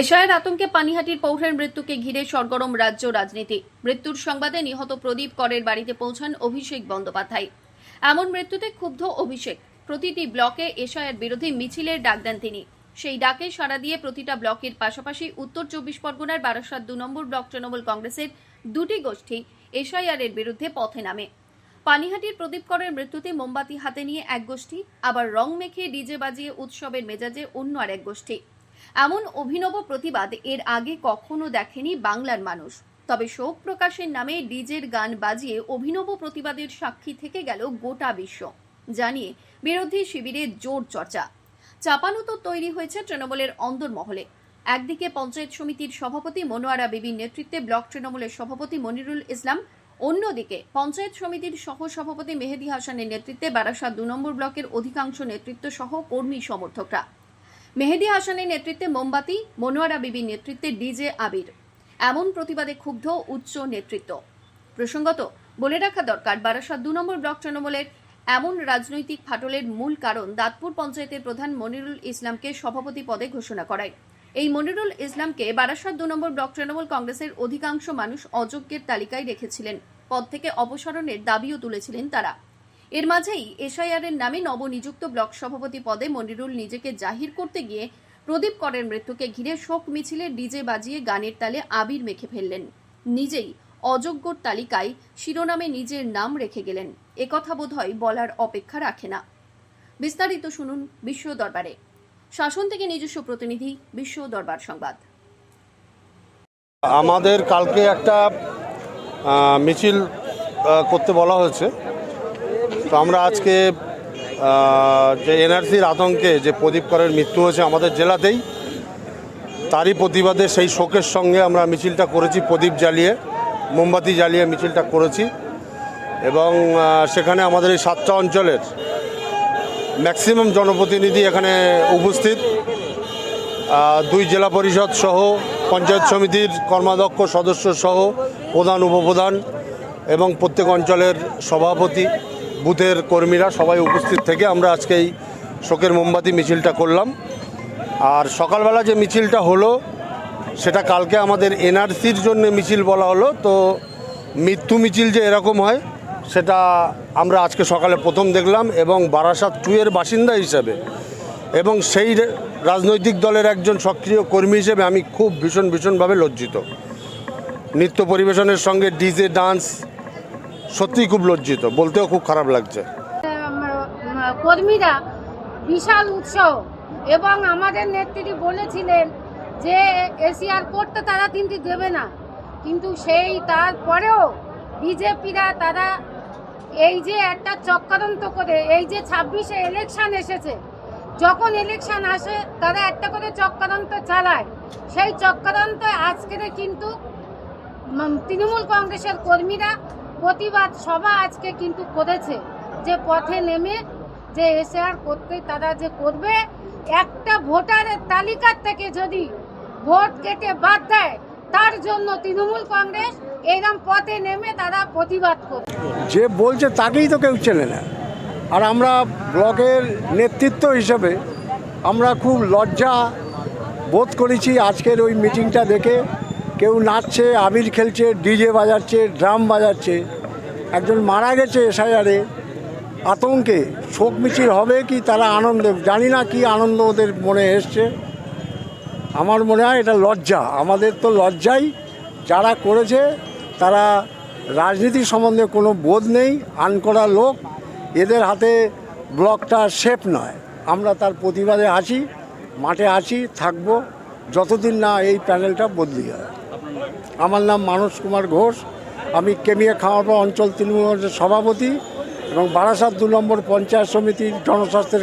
এশায়ের আতঙ্কে পানিহাটির পৌরের মৃত্যুকে ঘিরে সরগরম রাজ্য রাজনীতি। মৃত্যুর সংবাদে নিহত প্রদীপ করের বাড়িতে পৌঁছান অভিষেক বন্দ্যোপাধ্যায়। এমন মৃত্যুতে ক্ষুব্ধ অভিষেক। প্রতিটি ব্লকে এশায়ের বিরোধী মিছিলের ডাক দেন তিনি। সেই ডাকে সাড়া দিয়ে প্রতিটা ব্লকের পাশাপাশি উত্তর চব্বিশ পরগনার বারাসাত দু নম্বর ব্লক তৃণমূল কংগ্রেসের দুটি গোষ্ঠী এশাইআরের বিরুদ্ধে পথে নামে। পানিহাটির প্রদীপ করের মৃত্যুতে মোমবাতি হাতে নিয়ে এক গোষ্ঠী, আবার রং মেখে ডিজে বাজিয়ে উৎসবের মেজাজে অন্য আর এক গোষ্ঠী। এমন অভিনব প্রতিবাদ এর আগে কখনো দেখেনি বাংলার মানুষ। তবে শোক প্রকাশের নামে ডিজের গান বাজিয়ে অভিনব প্রতিবাদের সাক্ষী থেকে গেল গোটা বিশ্ব। জানিয়ে বিরোধী শিবিরে জোর চর্চা। চাপানুতো তৈরি হয়েছে তৃণমূলের অন্দরমহলে। একদিকে পঞ্চায়েত সমিতির সভাপতি মনোয়ারা বিবির নেতৃত্বে ব্লক তৃণমূলের সভাপতি মনিরুল ইসলাম, অন্যদিকে পঞ্চায়েত সমিতির সহ সভাপতি মেহেদি হাসানের নেতৃত্বে বারাসাত দু নম্বর ব্লকের অধিকাংশ নেতৃত্ব সহ কর্মী সমর্থকরা। মেহেদি হাসানের নেতৃত্বে মোমবাতি, মনোয়ারা বিবির নেতৃত্বে ডিজে আবির। এমন প্রতিবাদে ক্ষুব্ধ উচ্চ নেতৃত্ব। প্রসঙ্গত, বলে রাখা দরকার, বারাসাত দু নম্বর ব্লক তৃণমূলের এমন রাজনৈতিক ফাটলের মূল কারণ দাঁতপুর পঞ্চায়েতের প্রধান মনিরুল ইসলামকে সভাপতি পদে ঘোষণা করায় এই মনিরুল ইসলামকে বারাসাত দু নম্বর ব্লক তৃণমূল কংগ্রেসের অধিকাংশ মানুষ অযোগ্যের তালিকায় রেখেছিলেন। পদ থেকে অপসারণের দাবিও তুলেছিলেন তারা। এর মাঝেই এসআইআরের নামে নবনিযুক্ত ব্লক সভাপতি পদে মনিরুল নিজেকে জাহির করতে গিয়ে প্রদীপ করের মৃত্যুকে ঘিরে শোক মিছিলে ডিজে বাজিয়ে গানের তালে আবির মেখে ফেললেন। নিজেই অযোগ্যর তালিকায় শিরোনামে নিজের নাম রেখে গেলেন। একথা বোধহয় বলার অপেক্ষা রাখে না। বিস্তারিত শুনুন বিশ্ব দরবারে। শাসন থেকে নিজস্ব প্রতিনিধি, বিশ্ব দরবার সংবাদ। আমাদের কালকে একটা মিছিল করতে বলা হয়েছে। তো আমরা আজকে যে এনআরসির আতঙ্কে যে প্রদীপ করের মৃত্যু হয়েছে আমাদের জেলাতেই, তারই প্রতিবাদে সেই শোকের সঙ্গে আমরা মিছিলটা করেছি, প্রদীপ জ্বালিয়ে, মোমবাতি জ্বালিয়ে মিছিলটা করেছি। এবং সেখানে আমাদের এই সাতটা অঞ্চলের ম্যাক্সিমাম জনপ্রতিনিধি এখানে উপস্থিত। দুই জেলা পরিষদ সহ, পঞ্চায়েত সমিতির কর্মাধ্যক্ষ সদস্য সহ, প্রধান, উপপ্রধান এবং প্রত্যেক অঞ্চলের সভাপতি। বুথের কর্মীরা সবাই উপস্থিত থেকে আমরা আজকে এই শোকের মোমবাতি মিছিলটা করলাম। আর সকালবেলা যে মিছিলটা হলো, সেটা কালকে আমাদের এনআরসির জন্য মিছিল বলা হলো। তো মৃত্যু মিছিল যে এরকম হয়, সেটা আমরা আজকে সকালে প্রথম দেখলাম এবং বারাসাত টুয়ের বাসিন্দা হিসাবে এবং সেই রাজনৈতিক দলের একজন সক্রিয় কর্মী হিসেবে আমি খুব ভীষণ ভীষণভাবে লজ্জিত। নৃত্য পরিবেশনের সঙ্গে ডিজে, ডান্স সত্যিই খুব লজ্জিত, বলতেও খুব খারাপ লাগছে। কর্মীরা বিশাল উৎসাহ এবং আমাদের নেত্রী বলেছিলেন যে এশিয়ার করতে তারা কিন্তু দেবে না। কিন্তু সেই তারপরেও বিজেপিরা তারা এই যে একটা চক্রান্ত করে, এই যে ছাব্বিশে ইলেকশন এসেছে, যখন ইলেকশন আসে তারা একটা করে চক্রান্ত চালায়। সেই চক্রান্ত আজকের কিন্তু তৃণমূল কংগ্রেসের কর্মীরা প্রতিবাদ সভা আজকে কিন্তু করেছে। যে পথে নেমে যে এসআর করতে তারা যে করবে, একটা ভোটারের তালিকার থেকে যদি ভোট কেটে বাদ দেয়, তার জন্য তৃণমূল কংগ্রেস এরকম পথে নেমে তারা প্রতিবাদ করবে। যে বলছে তাকেই তো কেউ চেনে না। আর আমরা ব্লকের নেতৃত্ব হিসেবে আমরা খুব লজ্জা বোধ করেছি আজকের ওই মিটিংটা দেখে। কেউ নাচছে, আবির খেলছে, ডিজে বাজাচ্ছে, ড্রাম বাজাচ্ছে। একজন মারা গেছে এসআইআরে, আতঙ্কে। শোক মিছিল হবে কি তারা আনন্দে, জানি না কি আনন্দ ওদের মনে এসছে। আমার মনে হয় এটা লজ্জা। আমাদের তো লজ্জাই। যারা করেছে, তারা রাজনীতি সম্বন্ধে কোনো বোধ নেই, আনকরা লোক। এদের হাতে ব্লকটা সেফ নয়। আমরা তার প্রতিবাদে আছি, মাঠে আছি, থাকব। যতদিন না এই প্যানেলটা বদলি হয়। আমার নাম মানস কুমার ঘোষ। আমি কেমিয়া খাওয়াপা অঞ্চল তৃণমূলের সভাপতি এবং বারাসাত দু নম্বর পঞ্চায়েত সমিতির জনস্বাস্থ্যের